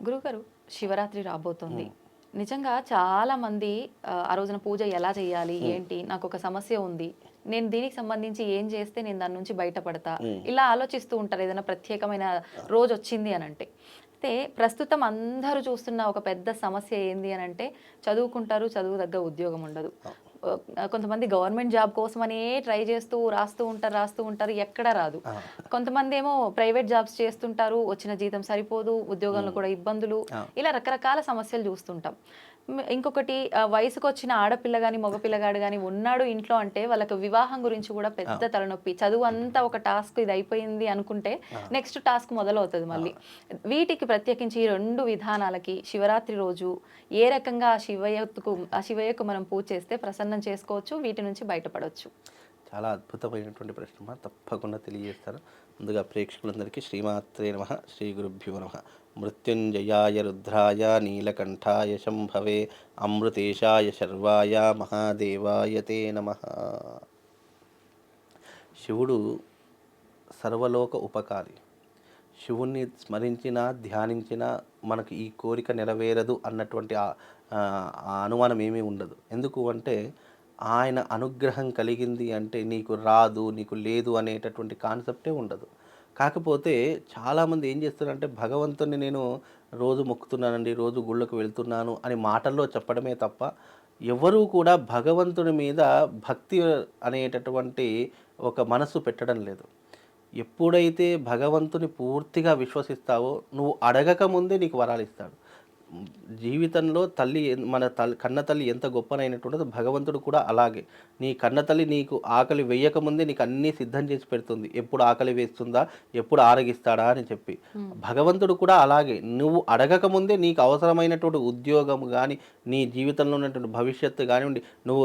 గురుగారు శివరాత్రి రాబోతోంది. నిజంగా చాలా మంది ఆ, రోజున పూజ ఎలా చేయాలి ఏంటి నాకు ఒక సమస్య ఉంది. నేను దీనికి సంబంధించి ఏం చేస్తే నేను దాని నుంచి బయటపడతా? ఇలా ఆలోచిస్తూ ఉంటారు ఏదైనా ప్రత్యేకమైన రోజు వచ్చింది అని అంటే. అయితే ప్రస్తుతం అందరూ చూస్తున్న ఒక పెద్ద సమస్య ఏంది అని అంటే చదువుకుంటారు చదువు దగ్గర ఉద్యోగం ఉండదు. కొంతమంది గవర్నమెంట్ జాబ్ కోసమనే ట్రై చేస్తూ రాస్తూ ఉంటారు రాస్తూ ఉంటారు ఎక్కడ రాదు. కొంతమంది ఏమో ప్రైవేట్ జాబ్స్ చేస్తుంటారు వచ్చిన జీతం సరిపోదు ఉద్యోగంలో కూడా ఇబ్బందులు. ఇలా రకరకాల సమస్యలు చూస్తుంటాం. ఇంకొకటి వయసుకు వచ్చిన ఆడపిల్ల కానీ మగపిల్లగాడు కానీ ఉన్నాడు ఇంట్లో అంటే వాళ్ళకి వివాహం గురించి కూడా పెద్ద తలనొప్పి. చదువు అంతా ఒక టాస్క్ ఇది అయిపోయింది అనుకుంటే నెక్స్ట్ టాస్క్ మొదలవుతుంది మళ్ళీ. వీటికి ప్రత్యేకించి ఈ రెండు విధానాలకి శివరాత్రి రోజు ఏ రకంగా ఆ శివయ్యకు ఆ శివయ్యకు మనం పూజ చేస్తే ప్రసన్నం చేసుకోవచ్చు వీటి నుంచి బయటపడవచ్చు చాలా అద్భుతమైనటువంటి ప్రశ్న తప్పకుండా తెలియజేస్తాను ముందుగా ప్రేక్షకులందరికీ శ్రీమాత్రే నమ శ్రీ గురుభ్యో నమ. మృత్యుంజయాయ రుద్రాయ నీలకంఠాయ శంభవే అమృతేశాయ శర్వాయ మహాదేవాయ తే నమ. శివుడు సర్వలోక ఉపకారి. శివుణ్ణి స్మరించిన ధ్యానించిన మనకు ఈ కోరిక నెరవేరదు అన్నటువంటి ఆ అనుమానం ఏమీ ఉండదు. ఎందుకు అంటే ఆయన అనుగ్రహం కలిగింది అంటే నీకు రాదు నీకు లేదు అనేటటువంటి కాన్సెప్టే ఉండదు. కాకపోతే చాలామంది ఏం చేస్తారంటే భగవంతుని నేను రోజు మొక్కుతున్నానండి రోజు గుళ్ళకు వెళ్తున్నాను అని మాటల్లో చెప్పడమే తప్ప ఎవరూ కూడా భగవంతుని మీద భక్తి అనేటటువంటి ఒక మనసు పెట్టడం లేదు. ఎప్పుడైతే భగవంతుని పూర్తిగా విశ్వసిస్తావో నువ్వు అడగక ముందే నీకు వరాలు ఇస్తాడు జీవితంలో తల్లి మన తల్లి కన్న తల్లి ఎంత గొప్పనైనటువంటిదో భగవంతుడు కూడా అలాగే. నీ కన్న తల్లి నీకు ఆకలి వేయక ముందే నీకు అన్నీ సిద్ధం చేసి పెడుతుంది. ఎప్పుడు ఆకలి వేస్తుందా ఎప్పుడు ఆరగిస్తాడా అని చెప్పి. భగవంతుడు కూడా అలాగే. నువ్వు అడగక ముందే నీకు అవసరమైనటువంటి ఉద్యోగం కానీ నీ జీవితంలో ఉన్నటువంటి భవిష్యత్తు కానివ్వండి నువ్వు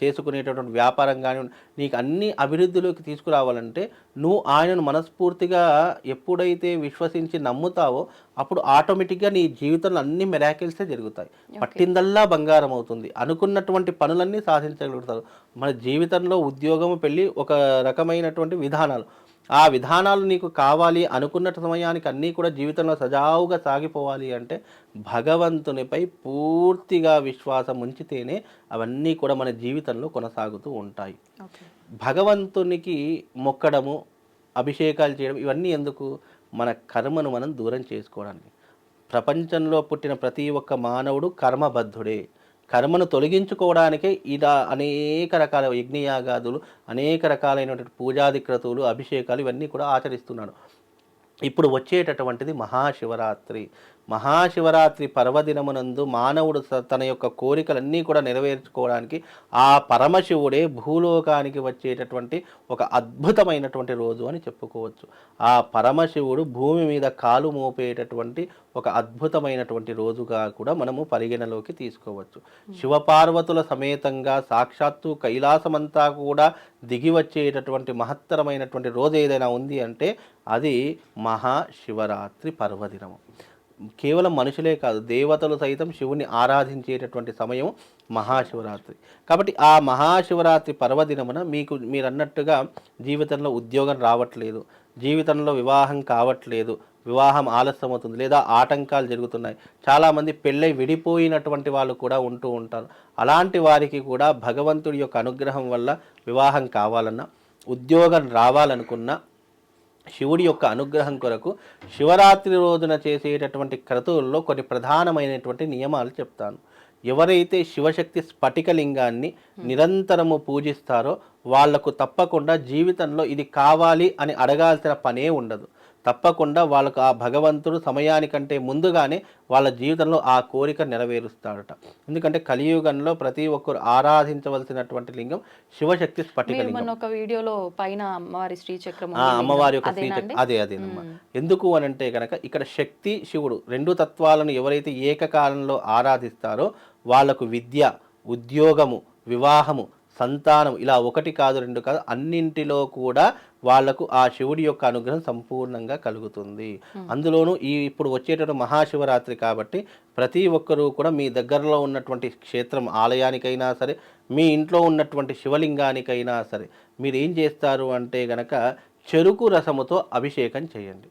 చేసుకునేటటువంటి వ్యాపారం కానివ్వండి నీకు అన్ని అభివృద్ధిలోకి తీసుకురావాలంటే నువ్వు ఆయనను మనస్ఫూర్తిగా ఎప్పుడైతే విశ్వసించి నమ్ముతావో అప్పుడు ఆటోమేటిక్గా నీ జీవితంలో అన్ని మెరాకిల్సే జరుగుతాయి. పట్టిందల్లా బంగారం అవుతుంది. అనుకున్నటువంటి పనులన్నీ సాధించగలుగుతారు. మన జీవితంలో ఉద్యోగం పెళ్ళి ఒక రకమైనటువంటి విధానాలు. ఆ విధానాలు నీకు కావాలి అనుకున్న సమయానికి అన్నీ కూడా జీవితంలో సజావుగా సాగిపోవాలి అంటే భగవంతునిపై పూర్తిగా విశ్వాసం ఉంచితేనే అవన్నీ కూడా మన జీవితంలో కొనసాగుతూ ఉంటాయి. భగవంతునికి మొక్కడము అభిషేకాలు చేయడం ఇవన్నీ ఎందుకు? మన కర్మను మనం దూరం చేసుకోవడానికి. ప్రపంచంలో పుట్టిన ప్రతి ఒక్క మానవుడు కర్మబద్ధుడే. కర్మను తొలగించుకోవడానికే ఇలా అనేక రకాల యజ్ఞయాగాదులు అనేక రకాలైనటువంటి పూజాది క్రతువులు అభిషేకాలు ఇవన్నీ కూడా ఆచరిస్తున్నాడు. ఇప్పుడు వచ్చేటటువంటిది మహాశివరాత్రి. మహాశివరాత్రి పర్వదినమునందు మానవుడు స- తన యొక్క కోరికలన్నీ కూడా నెరవేర్చుకోవడానికి ఆ పరమశివుడే భూలోకానికి వచ్చేటటువంటి ఒక అద్భుతమైనటువంటి రోజు అని చెప్పుకోవచ్చు. ఆ పరమశివుడు భూమి మీద కాలు మోపేటటువంటి ఒక అద్భుతమైనటువంటి రోజుగా కూడా మనము పరిగణలోకి తీసుకోవచ్చు. శివపార్వతుల సమేతంగా సాక్షాత్తు కైలాసమంతా కూడా దిగి వచ్చేటటువంటి మహత్తరమైనటువంటి రోజు ఏదైనా ఉంది అంటే అది మహాశివరాత్రి పర్వదినము. కేవలం మనుషులే కాదు దేవతలు సైతం శివుని ఆరాధించేటటువంటి సమయం మహాశివరాత్రి. కాబట్టి ఆ మహాశివరాత్రి పర్వదినమున మీకు మీరు అన్నట్టుగా జీవితంలో ఉద్యోగం రావట్లేదు జీవితంలో వివాహం కావట్లేదు వివాహం ఆలస్యం అవుతుంది లేదా ఆటంకాలు జరుగుతున్నాయి. చాలామంది పెళ్ళై విడిపోయినటువంటి వాళ్ళు కూడా ఉంటూ ఉంటారు. అలాంటి వారికి కూడా భగవంతుడి యొక్క అనుగ్రహం వల్ల వివాహం కావాలన్నా ఉద్యోగం రావాలనుకున్నా శివుడి యొక్క అనుగ్రహం కొరకు శివరాత్రి రోజున చేసేటటువంటి క్రతువుల్లో కొన్ని ప్రధానమైనటువంటి నియమాలు చెప్తాను. ఎవరైతే శివశక్తి స్ఫటికలింగాన్ని నిరంతరము పూజిస్తారో వాళ్ళకు తప్పకుండా జీవితంలో ఇది కావాలి అని అడగాల్సిన పనే ఉండదు. తప్పకుండా వాళ్ళకు ఆ భగవంతుడు సమయానికంటే ముందుగానే వాళ్ళ జీవితంలో ఆ కోరిక నెరవేరుస్తాడట. ఎందుకంటే కలియుగంలో ప్రతి ఒక్కరు ఆరాధించవలసినటువంటి లింగం శివశక్తి స్ఫటిక లింగం. ఒక వీడియోలో పైన అమ్మవారి శ్రీచక్రం అమ్మవారి యొక్క శ్రీచక్ర అదే అదేనమ్మా ఎందుకు అని అంటే కనుక ఇక్కడ శక్తి శివుడు రెండు తత్వాలను ఎవరైతే ఏకకాలంలో ఆరాధిస్తారో వాళ్ళకు విద్య ఉద్యోగము వివాహము సంతానం ఇలా ఒకటి కాదు రెండు కాదు అన్నింటిలో కూడా వాళ్ళకు ఆ శివుడి యొక్క అనుగ్రహం సంపూర్ణంగా కలుగుతుంది. అందులోనూ ఈ ఇప్పుడు వచ్చేటటువంటి మహాశివరాత్రి కాబట్టి ప్రతి ఒక్కరూ కూడా మీ దగ్గరలో ఉన్నటువంటి క్షేత్రం ఆలయానికైనా సరే మీ ఇంట్లో ఉన్నటువంటి శివలింగానికైనా సరే మీరు ఏం చేస్తారు అంటే గనక చెరుకు రసముతో అభిషేకం చేయండి.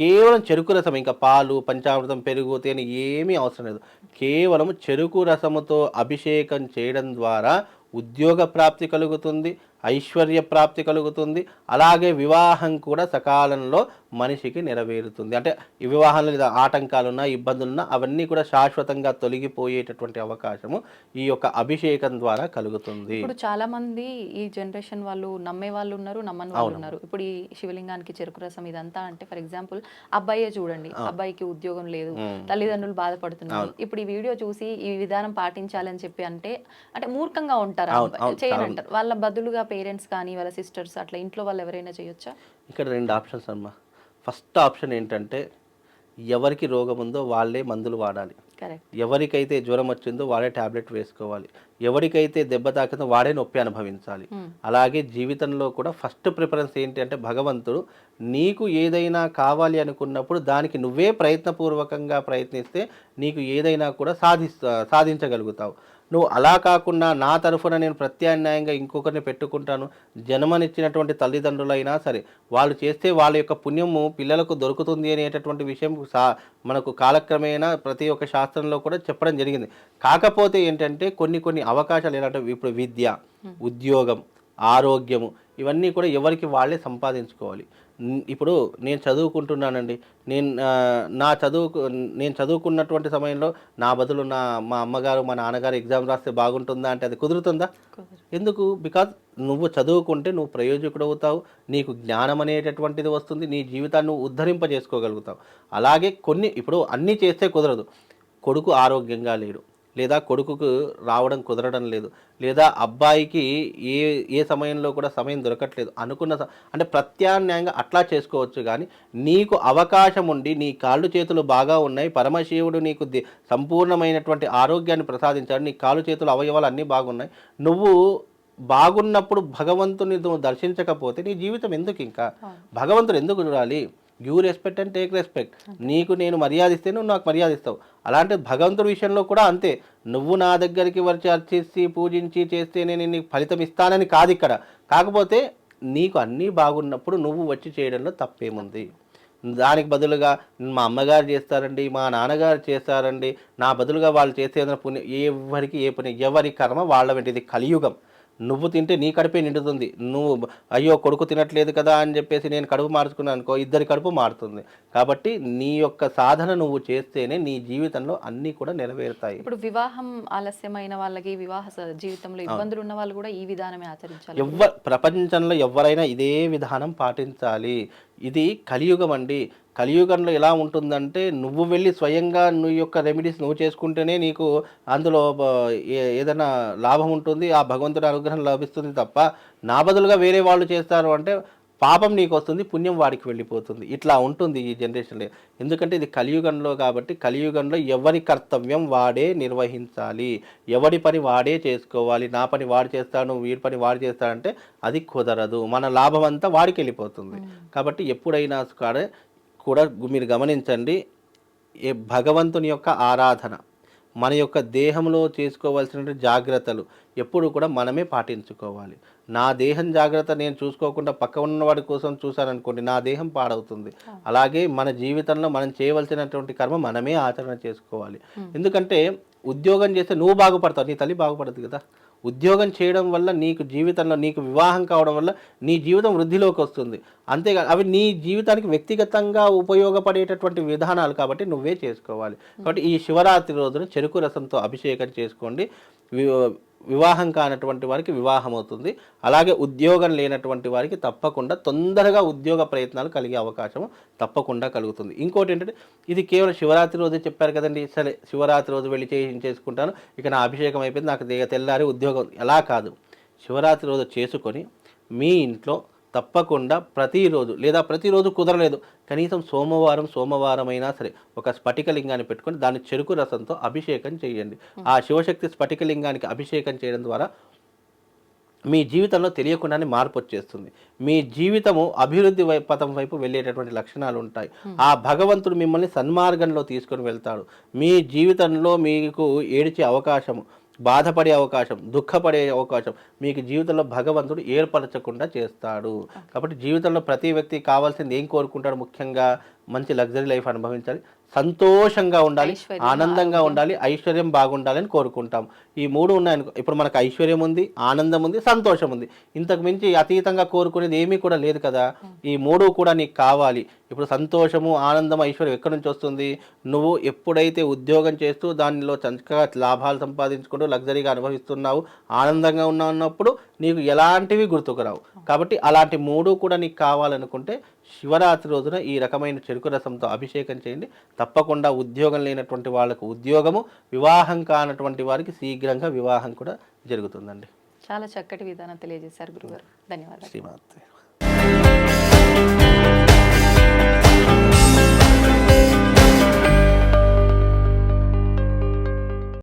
కేవలం చెరుకు రసం ఇంకా పాలు పంచామృతం పెరుగు తేనె ఏమీ అవసరం లేదు. కేవలం చెరుకు రసముతో అభిషేకం చేయడం ద్వారా ఉద్యోగ ప్రాప్తి కలుగుతుంది. ఐశ్వర్య ప్రాప్తి కలుగుతుంది. అలాగే వివాహం కూడా సకాలంలో మనిషికి నెరవేరుతుంది. అంటే ఈ వివాహంలో లేదా ఆటంకాలున్నా ఇబ్బందులున్నా అవన్నీ కూడా శాశ్వతంగా తొలగిపోయేటటువంటి అవకాశము ఈ యొక్క అభిషేకం ద్వారా కలుగుతుంది. ఇప్పుడు చాలా మంది ఈ జనరేషన్ వాళ్ళు నమ్మే వాళ్ళు ఉన్నారు నమ్మని వాళ్ళు ఉన్నారు. ఇప్పుడు ఈ శివలింగానికి చెరుకు రసం ఇదంతా అంటే ఫర్ ఎగ్జాంపుల్ అబ్బాయే చూడండి. అబ్బాయికి ఉద్యోగం లేదు తల్లిదండ్రులు బాధపడుతున్నారు. ఇప్పుడు ఈ వీడియో చూసి ఈ విధానం పాటించాలని చెప్పి అంటే అంటే మూర్ఖంగా ఉంటారు. చేయనంటారు. వాళ్ళ బదులుగా పేరెంట్స్ కానీ వాళ్ళ సిస్టర్స్ అట్లా ఇంట్లో వాళ్ళు ఎవరైనా చేయొచ్చా? ఇక్కడ రెండు ఆప్షన్స్ అమ్మా. ఫస్ట్ ఆప్షన్ ఏంటంటే ఎవరికి రోగం ఉందో వాళ్ళే మందులు వాడాలి. ఎవరికైతే జ్వరం వచ్చిందో వాడే టాబ్లెట్ వేసుకోవాలి. ఎవరికైతే దెబ్బ తాకిందో వాడే నొప్పి అనుభవించాలి. అలాగే జీవితంలో కూడా ఫస్ట్ ప్రిఫరెన్స్ ఏంటి అంటే భగవంతుడు నీకు ఏదైనా కావాలి అనుకున్నప్పుడు దానికి నువ్వే ప్రయత్నపూర్వకంగా ప్రయత్నిస్తే నీకు ఏదైనా కూడా సాధిస్తా సాధించగలుగుతావు. నువ్వు అలా కాకుండా నా తరఫున నేను ప్రత్యామ్నాయంగా ఇంకొకరిని పెట్టుకుంటాను. జన్మనిచ్చినటువంటి తల్లిదండ్రులైనా సరే వాళ్ళు చేస్తే వాళ్ళ యొక్క పుణ్యము పిల్లలకు దొరుకుతుంది అనేటటువంటి విషయం సా మనకు కాలక్రమేణా ప్రతి ఒక్క శాస్త్రంలో కూడా చెప్పడం జరిగింది. కాకపోతే ఏంటంటే కొన్ని కొన్ని అవకాశాలు ఎలాంటి ఇప్పుడు విద్య ఉద్యోగం ఆరోగ్యము ఇవన్నీ కూడా ఎవరికి వాళ్ళే సంపాదించుకోవాలి. ఇప్పుడు నేను చదువుకుంటున్నానండి. నేను నా చదువుకు నేను చదువుకున్నటువంటి సమయంలో నా బదులు నా మా అమ్మగారు మా నాన్నగారు ఎగ్జామ్ రాస్తే బాగుంటుందా అంటే అది కుదురుతుందా. ఎందుకు? బికాజ్ నువ్వు చదువుకుంటే నువ్వు ప్రయోజకుడు అవుతావు నీకు జ్ఞానం అనేటటువంటిది వస్తుంది నీ జీవితాన్ని నువ్వు ఉద్ధరింపజేసుకోగలుగుతావు. అలాగే కొన్ని ఇప్పుడు అన్నీ చేస్తే కుదరదు. కొడుకు ఆరోగ్యంగా లేడు. లేదా కొడుకుకు రావడం కుదరడం లేదు లేదా అబ్బాయికి ఏ ఏ సమయంలో కూడా సమయం దొరకట్లేదు అనుకున్న స- అంటే ప్రత్యామ్నాయంగా అట్లా చేసుకోవచ్చు కానీ నీకు అవకాశం ఉండి నీ కాళ్ళు చేతులు బాగా ఉన్నాయి పరమశివుడు నీకు సంపూర్ణమైనటువంటి ఆరోగ్యాన్ని ప్రసాదించాడు నీ కాళ్ళు చేతులు అవయవాలు అన్నీ బాగున్నాయి నువ్వు బాగున్నప్పుడు భగవంతుని దర్శించకపోతే నీ జీవితం ఎందుకు ఇంకా భగవంతుడు ఎందుకు చూడాలి? You respect and take respect నీకు నేను మర్యాద ఇస్తే నువ్వు నాకు మర్యాద ఇస్తావు. అలాంటి భగవంతుడి విషయంలో కూడా అంతే. నువ్వు నా దగ్గరికి వచ్చి అర్చిస్తే పూజించి చేస్తే నేను నీకు ఫలితం ఇస్తానని కాదు ఇక్కడ. కాకపోతే నీకు అన్నీ బాగున్నప్పుడు నువ్వు వచ్చి చేయడంలో తప్పేముంది? దానికి బదులుగా మా అమ్మగారు చేస్తారండి మా నాన్నగారు చేస్తారండి. నా బదులుగా వాళ్ళు చేసే పుణ్యం ఎవరికి ఏ పుణ్యం ఎవరి కర్మ వాళ్ళ వెంట కలియుగం. నువ్వు తింటే నీ కడుపే నిండుతుంది. నువ్వు అయ్యో కొడుకు తినట్లేదు కదా అని చెప్పేసి నేను కడుపు మార్చుకున్నాను అనుకో ఇద్దరి కడుపు మారుతుంది. కాబట్టి నీ యొక్క సాధన నువ్వు చేస్తేనే నీ జీవితంలో అన్నీ కూడా నెరవేరుతాయి. ఇప్పుడు వివాహం ఆలస్యమైన వాళ్ళకి వివాహ జీవితంలో ఇబ్బందులు ఉన్న వాళ్ళు కూడా ఈ విధానమే ఆచరించాలి. ఎవ్వ ప్రపంచంలో ఎవరైనా ఇదే విధానం పాటించాలి. ఇది కలియుగం అండి. కలియుగంలో ఎలా ఉంటుందంటే నువ్వు వెళ్ళి స్వయంగా నువ్వు యొక్క రెమెడీస్ నువ్వు చేసుకుంటేనే నీకు అందులో ఏ- ఏదైనా లాభం ఉంటుంది ఆ భగవంతుడి అనుగ్రహం లభిస్తుంది తప్ప నా బదులుగా వేరే వాళ్ళు చేస్తారు అంటే పాపం నీకు వస్తుంది పుణ్యం వాడికి వెళ్ళిపోతుంది. ఇట్లా ఉంటుంది ఈ జనరేషన్లో ఎందుకంటే ఇది కలియుగంలో కాబట్టి కలియుగంలో ఎవరి కర్తవ్యం వాడే నిర్వహించాలి. ఎవడి పని వాడే చేసుకోవాలి. నా పని వాడు చేస్తాను వీడి పని వాడు చేస్తాడంటే అది కుదరదు. మన లాభం అంతా వాడికి వెళ్ళిపోతుంది. కాబట్టి ఎప్పుడైనా కూడా కూడా మీరు గమనించండి ఏ భగవంతుని యొక్క ఆరాధన మన యొక్క దేహంలో చేసుకోవాల్సిన జాగ్రత్తలు ఎప్పుడు కూడా మనమే పాటించుకోవాలి. నా దేహం జాగ్రత్త నేను చూసుకోకుండా పక్క ఉన్నవాడి కోసం చూశాననుకోండి నా దేహం పాడవుతుంది. అలాగే మన జీవితంలో మనం చేయవలసినటువంటి కర్మ మనమే ఆచరణ చేసుకోవాలి. ఎందుకంటే ఉద్యోగం చేస్తే నువ్వు బాగుపడతావు నీ తల్లి బాగుపడదు కదా. ఉద్యోగం చేయడం వల్ల నీకు జీవితంలో నీకు వివాహం కావడం వల్ల నీ జీవితం వృద్ధిలోకి వస్తుంది. అంతేకాదు అవి నీ జీవితానికి వ్యక్తిగతంగా ఉపయోగపడేటటువంటి విధానాలు కాబట్టి నువ్వే చేసుకోవాలి. కాబట్టి ఈ శివరాత్రి రోజున చెరుకు రసంతో అభిషేకం చేసుకోండి. వివాహం కానటువంటి వారికి వివాహం అవుతుంది. అలాగే ఉద్యోగం లేనటువంటి వారికి తప్పకుండా తొందరగా ఉద్యోగ ప్రయత్నాలు కలిగే అవకాశం తప్పకుండా కలుగుతుంది. ఇంకోటి ఏంటంటే ఇది కేవలం శివరాత్రి రోజే చెప్పారు కదండి. సరే శివరాత్రి రోజు వెళ్ళి చేసి చేసుకుంటాను. ఇక నా అభిషేకం అయిపోయింది. నాకు తెల్లారి ఉద్యోగం. ఎలా కాదు. శివరాత్రి రోజు చేసుకొని మీ ఇంట్లో తప్పకుండా ప్రతిరోజు లేదా ప్రతిరోజు కుదరలేదు. కనీసం సోమవారం సోమవారం అయినా సరే ఒక స్ఫటికలింగాన్ని పెట్టుకొని దాని చెరుకు రసంతో అభిషేకం చేయండి. ఆ శివశక్తి స్ఫటికలింగానికి అభిషేకం చేయడం ద్వారా మీ జీవితంలో తెలియకుండానే మార్పు వచ్చేస్తుంది. మీ జీవితము అభివృద్ధి పథం వైపు వెళ్ళేటటువంటి లక్షణాలు ఉంటాయి. ఆ భగవంతుడు మిమ్మల్ని సన్మార్గంలో తీసుకొని వెళ్తాడు. మీ జీవితంలో మీకు ఏడిచే అవకాశము బాధపడే అవకాశం దుఃఖపడే అవకాశం మీకు జీవితంలో భగవంతుడు ఏర్పరచకుండా చేస్తాడు. కాబట్టి జీవితంలో ప్రతి వ్యక్తి కావాల్సింది ఏం కోరుకుంటాడు ముఖ్యంగా మంచి లగ్జరీ లైఫ్ అనుభవించాలి. సంతోషంగా ఉండాలి ఆనందంగా ఉండాలి. ఐశ్వర్యం బాగుండాలి అని కోరుకుంటాం. ఈ మూడు ఉన్నాయనుకో ఇప్పుడు మనకు ఐశ్వర్యం ఉంది ఆనందం ఉంది సంతోషం ఉంది. ఇంతకు మించి అతీతంగా కోరుకునేది ఏమీ కూడా లేదు కదా. ఈ మూడు కూడా నీకు కావాలి. ఇప్పుడు సంతోషము ఆనందం ఐశ్వర్యం ఎక్కడి నుంచి వస్తుంది? నువ్వు ఎప్పుడైతే ఉద్యోగం చేస్తూ దానిలో చక్కగా లాభాలు సంపాదించుకుంటూ లగ్జరీగా అనుభవిస్తున్నావు ఆనందంగా ఉన్నావు అన్నప్పుడు నీకు ఎలాంటివి గుర్తుకు రావు. కాబట్టి అలాంటి మూడు కూడా నీకు కావాలనుకుంటే శివరాత్రి రోజున ఈ రకమైన చెరుకు రసంతో అభిషేకం చేయండి. తప్పకుండా ఉద్యోగం లేనటువంటి వాళ్ళకు ఉద్యోగము వివాహం కానటువంటి వారికి శీఘ్రంగా వివాహం కూడా జరుగుతుందండి. చాలా చక్కటి విధానం తెలియజేశారు గురుగారు. ధన్యవాదాలు. శ్రీమాత్రే.